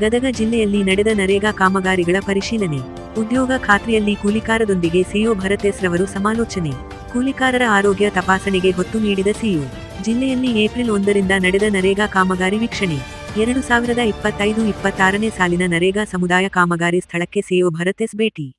ಗದಗ ಜಿಲ್ಲೆಯಲ್ಲಿ ನಡೆದ ನರೇಗಾ ಕಾಮಗಾರಿಗಳ ಪರಿಶೀಲನೆ. ಉದ್ಯೋಗ ಖಾತ್ರಿಯಲ್ಲಿ ಕೂಲಿಕಾರದೊಂದಿಗೆ ಸಿಒ ಭರತೇಸ್ ರವರು ಸಮಾಲೋಚನೆ. ಕೂಲಿಕಾರರ ಆರೋಗ್ಯ ತಪಾಸಣೆಗೆ ಹೊತ್ತು ನೀಡಿದ ಸಿಇಒ. ಜಿಲ್ಲೆಯಲ್ಲಿ ಏಪ್ರಿಲ್ ಒಂದರಿಂದ ನಡೆದ ನರೇಗಾ ಕಾಮಗಾರಿ ವೀಕ್ಷಣೆ. ಎರಡು ಸಾವಿರದ ಇಪ್ಪತ್ತೈದು ಇಪ್ಪತ್ತಾರನೇ ಸಾಲಿನ ನರೇಗಾ ಸಮುದಾಯ ಕಾಮಗಾರಿ ಸ್ಥಳಕ್ಕೆ ಸಿಇಒ ಭರತೇಸ್ ಭೇಟಿ.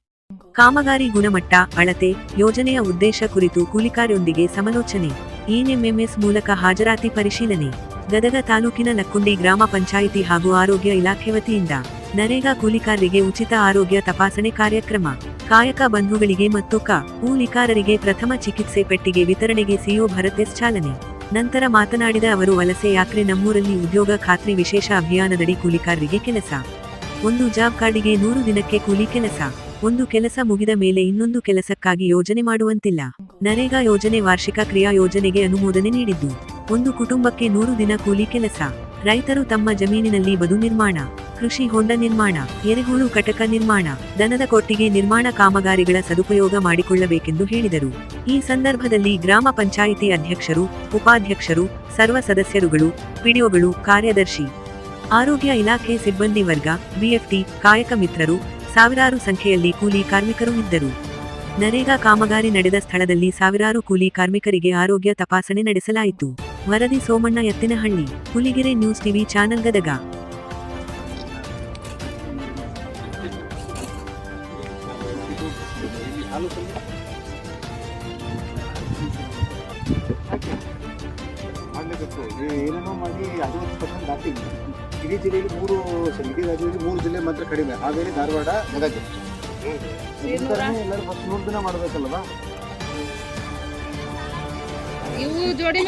ಕಾಮಗಾರಿ ಗುಣಮಟ್ಟ, ಅಳತೆ, ಯೋಜನೆಯ ಉದ್ದೇಶ ಕುರಿತು ಕೂಲಿಕಾರಿಯೊಂದಿಗೆ ಸಮಾಲೋಚನೆ. ಎನ್ಎಂಎಂಎಸ್ ಮೂಲಕ ಹಾಜರಾತಿ ಪರಿಶೀಲನೆ. ಗದಗ ತಾಲೂಕಿನ ನಕ್ಕುಂಡಿ ಗ್ರಾಮ ಪಂಚಾಯಿತಿ ಹಾಗೂ ಆರೋಗ್ಯ ಇಲಾಖೆ ವತಿಯಿಂದ ನರೇಗಾ ಕೂಲಿಕಾರರಿಗೆ ಉಚಿತ ಆರೋಗ್ಯ ತಪಾಸಣೆ ಕಾರ್ಯಕ್ರಮ. ಕಾಯಕ ಬಂಧುಗಳಿಗೆ ಮತ್ತು ಕ ಕೂಲಿಕಾರರಿಗೆ ಪ್ರಥಮ ಚಿಕಿತ್ಸೆ ಪೆಟ್ಟಿಗೆ ವಿತರಣೆಗೆ ಸಿಒ ಭರತೇಸ್ ಚಾಲನೆ. ನಂತರ ಮಾತನಾಡಿದ ಅವರು, ವಲಸೆ ಯಾತ್ರೆ ನಮ್ಮೂರಲ್ಲಿ ಉದ್ಯೋಗ ಖಾತ್ರಿ ವಿಶೇಷ ಅಭಿಯಾನದಡಿ ಕೂಲಿಕಾರರಿಗೆ ಕೆಲಸ. ಒಂದು ಜಾಬ್ ಕಾರ್ಡಿಗೆ ನೂರು ದಿನಕ್ಕೆ ಕೂಲಿ ಕೆಲಸ. ಒಂದು ಕೆಲಸ ಮುಗಿದ ಮೇಲೆ ಇನ್ನೊಂದು ಕೆಲಸಕ್ಕಾಗಿ ಯೋಜನೆ ಮಾಡುವಂತಿಲ್ಲ. ನರೇಗಾ ಯೋಜನೆ ವಾರ್ಷಿಕ ಕ್ರಿಯಾ ಯೋಜನೆಗೆ ಅನುಮೋದನೆ ನೀಡಿದ್ದು, ಒಂದು ಕುಟುಂಬಕ್ಕೆ ನೂರು ದಿನ ಕೂಲಿ ಕೆಲಸ, ರೈತರು ತಮ್ಮ ಜಮೀನಿನಲ್ಲಿ ಬದು ನಿರ್ಮಾಣ, ಕೃಷಿ ಹೊಂಡ ನಿರ್ಮಾಣ, ಎರೆಹುಳು ಕಟಕ ನಿರ್ಮಾಣ, ದನದ ಕೊಟ್ಟಿಗೆ ನಿರ್ಮಾಣ ಕಾಮಗಾರಿಗಳ ಸದುಪಯೋಗ ಮಾಡಿಕೊಳ್ಳಬೇಕೆಂದು ಹೇಳಿದರು. ಈ ಸಂದರ್ಭದಲ್ಲಿ ಗ್ರಾಮ ಪಂಚಾಯಿತಿ ಅಧ್ಯಕ್ಷರು, ಉಪಾಧ್ಯಕ್ಷರು, ಸರ್ವ ಸದಸ್ಯರುಗಳು, ಪಿಡಿಒಗಳು, ಕಾರ್ಯದರ್ಶಿ, ಆರೋಗ್ಯ ಇಲಾಖೆ ಸಿಬ್ಬಂದಿ ವರ್ಗ, ಬಿಎಫ್ಟಿ, ಕಾಯಕ ಮಿತ್ರರು ಸಾವಿರಾರು ಸಂಖ್ಯೆಯಲ್ಲಿ ಕೂಲಿ ಕಾರ್ಮಿಕರು ಇದ್ದರು. ನರೇಗಾ ಕಾಮಗಾರಿ ನಡೆದ ಸ್ಥಳದಲ್ಲಿ ಸಾವಿರಾರು ಕೂಲಿ ಕಾರ್ಮಿಕರಿಗೆ ಆರೋಗ್ಯ ತಪಾಸಣೆ ನಡೆಸಲಾಯಿತು. ವರದಿ Somanna Ettinahalli, Huligere news TV channel Gadag. ಮಾಡಿ ಇಡೀ ಜಿಲ್ಲೆಯಲ್ಲಿ ಮೂರು ಸರಿ ಇಡೀ ರಾಜ್ಯದಲ್ಲಿ ಮೂರು ಜಿಲ್ಲೆ ಮಾತ್ರ ಕಡಿಮೆ. ಹಾವೇರಿ ಧಾರವಾಡ ಗದಗ. ಎಲ್ಲರೂ ಫಸ್ಟ್ ನೂರು ದಿನ ಮಾಡಬೇಕಲ್ವಾ? ಇವು ಜೋಡಿ